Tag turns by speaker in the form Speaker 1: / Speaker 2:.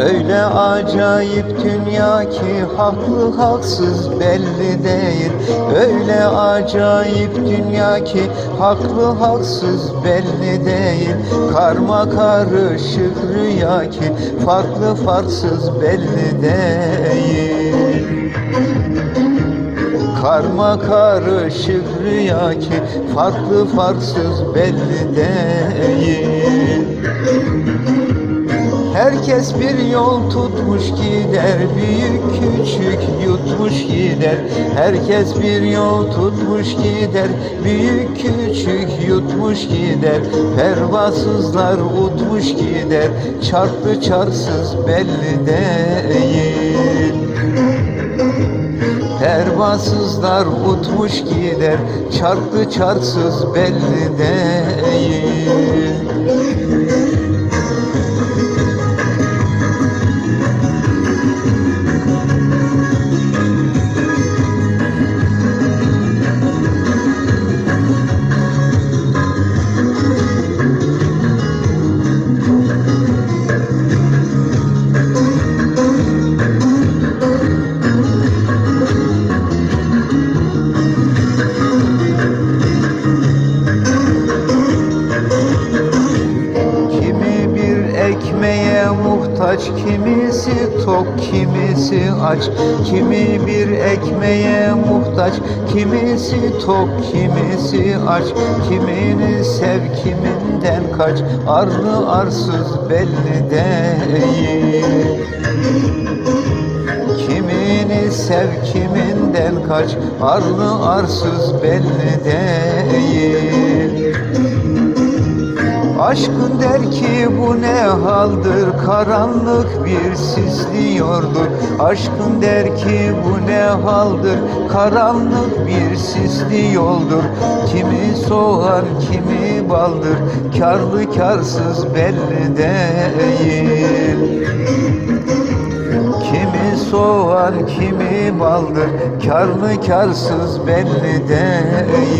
Speaker 1: Öyle acayip dünya ki haklı haksız belli değil. Öyle acayip dünya ki haklı haksız belli değil. Karma karışık rüya ki farklı farksız belli değil. Karma karışık rüya ki farklı farksız belli değil Herkes bir yol tutmuş gider Büyük küçük yutmuş gider. Herkes bir yol tutmuş gider Büyük küçük yutmuş gider. Pervasızlar utmuş gider Çarptı çarsız belli değil. Pervasızlar utmuş gider Çarptı çarsız belli değil ekmeğe muhtaç, kimisi tok, kimisi aç. Kimi bir ekmeğe muhtaç, kimisi tok, kimisi aç. Kimini sev, kiminden kaç, arlı arsız belli değil. Kimini sev, kiminden kaç, arlı arsız belli değil. Aşkın der ki bu ne haldır? Karanlık bir sisliyordur. Aşkın der ki bu ne haldır? Karanlık bir sisli yoldur. Kimi soğan kimi baldır. Karlı karsız belli değil. Kimi soğan kimi baldır. Karlı karsız belli değil